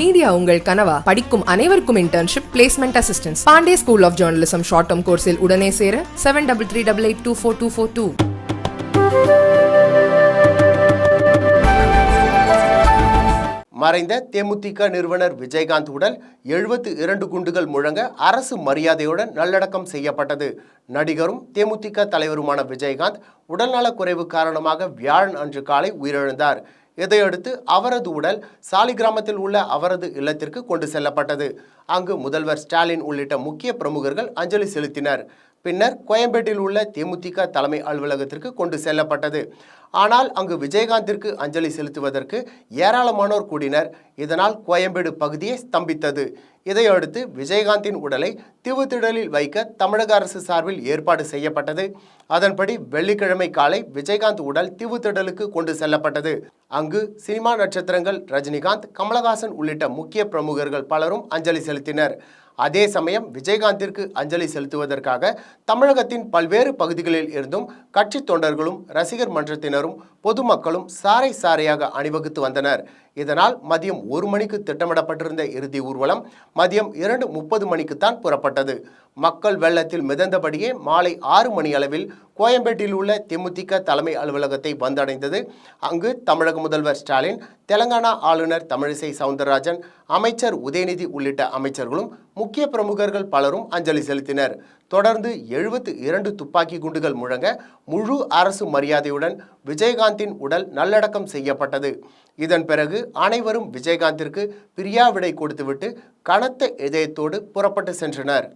Media உங்கள் கனவா? படிக்கும் அனைவருக்கும் internship placement assistance Pandey school of journalism short term கோர்ஸில் உடனே சேர seven double three double eight two four two four two மறைந்த தேமுதிக நிறுவனர் விஜயகாந்த் உடல் எழுபத்து இரண்டு குண்டுகள் முழங்க அரசு மரியாதையுடன் நல்லடக்கம் செய்யப்பட்டது. நடிகரும் தேமுதிக தலைவருமான விஜயகாந்த் உடல்நலக் குறைவு காரணமாக வியாழன் அன்று காலை உயிரிழந்தார். இதையடுத்து அவரது உடல் சாலிகிராமத்தில் உள்ள அவரது இல்லத்திற்கு கொண்டு செல்லப்பட்டது. அங்கு முதல்வர் ஸ்டாலின் உள்ளிட்ட முக்கிய பிரமுகர்கள் அஞ்சலி செலுத்தினர். பின்னர் கோயம்பேட்டில் உள்ள தேமுதிக தலைமை அலுவலகத்திற்கு கொண்டு செல்லப்பட்டது. ஆனால் அங்கு விஜயகாந்திற்கு அஞ்சலி செலுத்துவதற்கு ஏராளமானோர் கூடினர். இதனால் கோயம்பேடு பகுதியை ஸ்தம்பித்தது. இதையடுத்து விஜயகாந்தின் உடலை தீவுத்திடலில் வைக்க தமிழக அரசு சார்பில் ஏற்பாடு செய்யப்பட்டது. அதன்படி வெள்ளிக்கிழமை காலை விஜயகாந்த் உடல் தீவுத்திடலுக்கு கொண்டு செல்லப்பட்டது. அங்கு சினிமா நட்சத்திரங்கள் ரஜினிகாந்த் கமலஹாசன் உள்ளிட்ட முக்கிய பிரமுகர்கள் பலரும் அஞ்சலி செலுத்தினர். அதே சமயம் விஜயகாந்திற்கு அஞ்சலி செலுத்துவதற்காக தமிழகத்தின் பல்வேறு பகுதிகளில் இருந்தும் கட்சி தொண்டர்களும் ரசிகர் மன்றத்தினரும் பொதுமக்களும் சாறை சாரையாக அணிவகுத்து வந்தனர். இதனால் மதியம் ஒரு மணிக்கு திட்டமிடப்பட்டிருந்த இறுதி ஊர்வலம் மதியம் இரண்டு முப்பது மணிக்குத்தான் புறப்பட்டது. மக்கள் வெள்ளத்தில் மிதந்தபடியே மாலை ஆறு மணி அளவில் கோயம்பேட்டில் உள்ள தேமுதிக தலைமை அலுவலகத்தை வந்தடைந்தது. அங்கு தமிழக முதல்வர் ஸ்டாலின் தெலங்கானா ஆளுநர் தமிழிசை சவுந்தரராஜன் அமைச்சர் உதயநிதி உள்ளிட்ட அமைச்சர்களும் முக்கிய பிரமுகர்கள் பலரும் அஞ்சலி செலுத்தினர். தொடர்ந்து எழுபத்து இரண்டு துப்பாக்கி குண்டுகள் முழங்க முழு அரசு மரியாதையுடன் விஜயகாந்தின் உடல் நல்லடக்கம் செய்யப்பட்டது. இதன் பிறகு அனைவரும் விஜயகாந்திற்கு பிரியாவிடை கொடுத்துவிட்டு கனத்த இதயத்தோடு புறப்பட்டு சென்றனர்.